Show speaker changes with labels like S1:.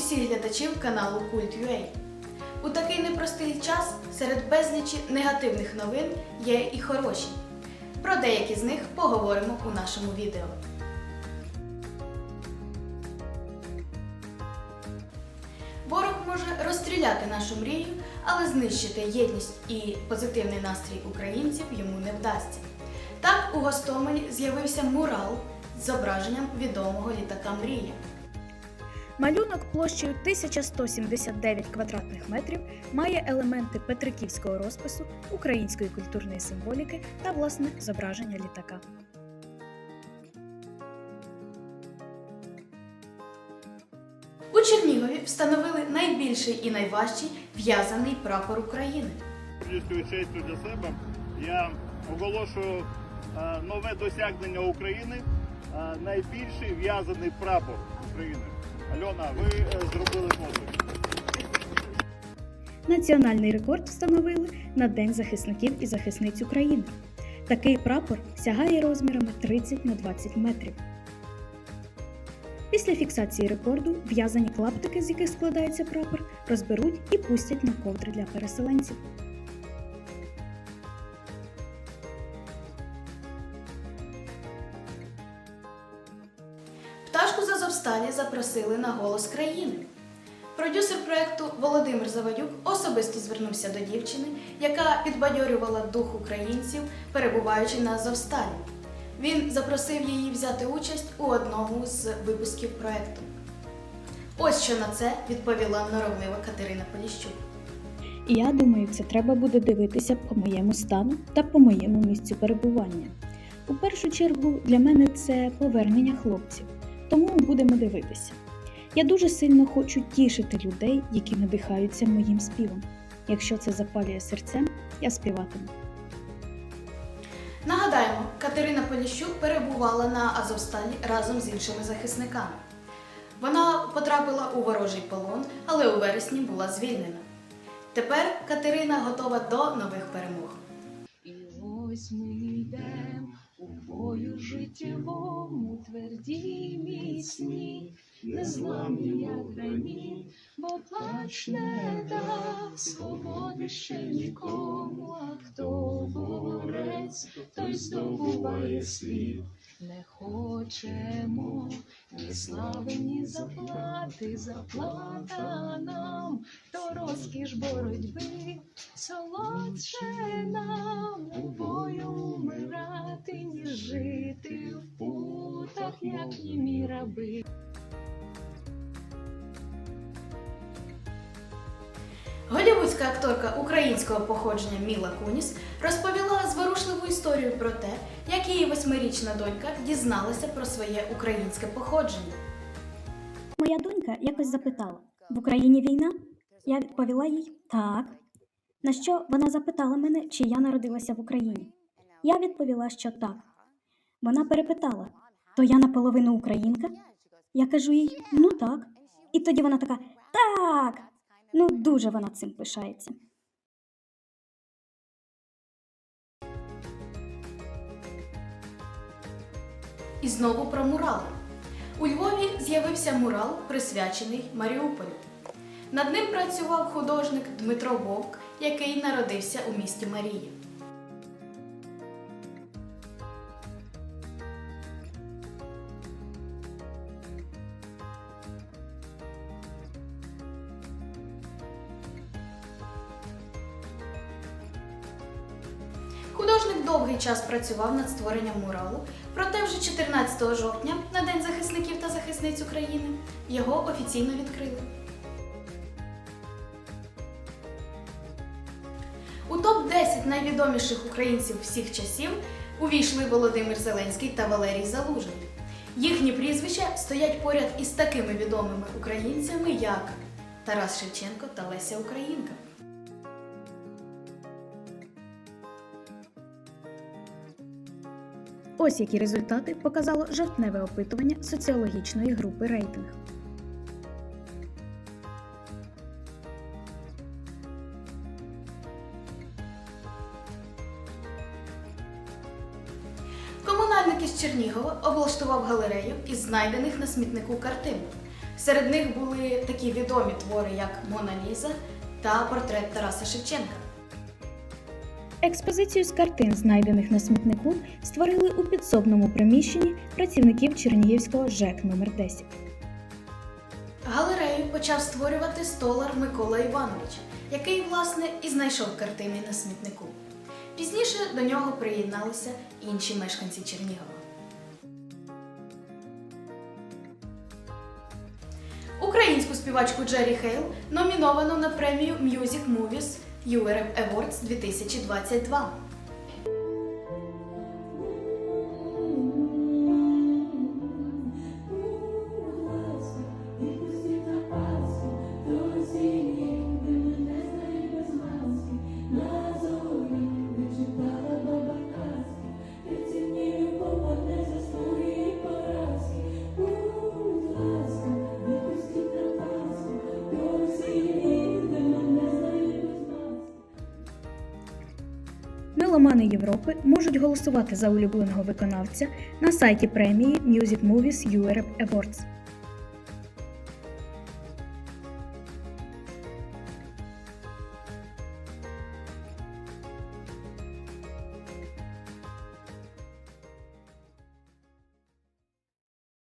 S1: усіх глядачів каналу Культ.ua. У такий непростий час серед безлічі негативних новин є і хороші. Про деякі з них поговоримо у нашому відео. Ворог може розстріляти нашу мрію, але знищити єдність і позитивний настрій українців йому не вдасться. Так у Гостомелі з'явився мурал з зображенням відомого літака Мрія.
S2: Малюнок площею 1179 квадратних метрів має елементи петриківського розпису, української культурної символіки та власне зображення літака.
S1: У Чернігові встановили найбільший і найважчий в'язаний прапор України.
S3: Честю для себе я оголошую е, нове досягнення України, е, найбільший в'язаний прапор України. Альона, ви е, зробили подвиг.
S2: Національний рекорд встановили на День захисників і захисниць України. Такий прапор сягає розмірами 30 на 20 метрів. Після фіксації рекорду в'язані клаптики, з яких складається прапор, розберуть і пустять на ковдри для переселенців.
S1: Запросили на голос країни. Продюсер проекту Володимир Завадюк особисто звернувся до дівчини, яка підбадьорювала дух українців, перебуваючи на Азовсталі. Він запросив її взяти участь у одному з випусків проекту. Ось що на це відповіла норовлива Катерина Поліщук.
S2: Я думаю, це треба буде дивитися по моєму стану та по моєму місцю перебування. У першу чергу для мене це повернення хлопців, тому будемо дивитися. Я дуже сильно хочу тішити людей, які надихаються моїм співом. Якщо це запалює серцем, я співатиму.
S1: Нагадаємо, Катерина Поліщук перебувала на Азовсталі разом з іншими захисниками. Вона потрапила у ворожий полон, але у вересні була звільнена. Тепер Катерина готова до нових перемог.
S4: І ось ми йдем бою життєвому, тверді міцні, незламні, як граніт, бо плач не дав свободи ще нікому, а хто борець, той здобуває світ. Не хочемо ні слави, ні заплати, заплата нам, то розкіш боротьби, солодше нам у бою умирати, ніж жити в путах, як німі раби.
S1: Голівудська акторка українського походження Міла Куніс розповіла зворушливу історію про те, як її восьмирічна донька дізналася про своє українське походження.
S2: Моя донька якось запитала: в Україні війна? Я відповіла їй так. На що вона запитала мене, чи я народилася в Україні. Я відповіла, що так. Вона перепитала: то я наполовину українка? Я кажу їй, ну так. І тоді вона така: так. Ну, дуже вона цим пишається.
S1: І знову про мурали. У Львові з'явився мурал, присвячений Маріуполю. Над ним працював художник Дмитро Вовк, який народився у місті Марії. Довгий час працював над створенням муралу, проте вже 14 жовтня, на День захисників та захисниць України, його офіційно відкрили. У топ-10 найвідоміших українців всіх часів увійшли Володимир Зеленський та Валерій Залужний. Їхні прізвища стоять поряд із такими відомими українцями, як Тарас Шевченко та Леся Українка.
S2: Ось які результати показало жовтневе опитування соціологічної групи рейтинг.
S1: Комунальник із Чернігова облаштував галерею із знайдених на смітнику картин. Серед них були такі відомі твори, як Мона Ліза та портрет Тараса Шевченка.
S2: Експозицію з картин, знайдених на смітнику, створили у підсобному приміщенні працівників Чернігівського ЖЕК номер 10
S1: Галерею почав створювати столар Микола Іванович, який, власне, і знайшов картини на смітнику. Пізніше до нього приєдналися інші мешканці Чернігова. Українську співачку Джері Хейл номіновано на премію Music Movies URM Awards 2022.
S2: Меломани Європи можуть голосувати за улюбленого виконавця на сайті премії Music Movies Europe Awards.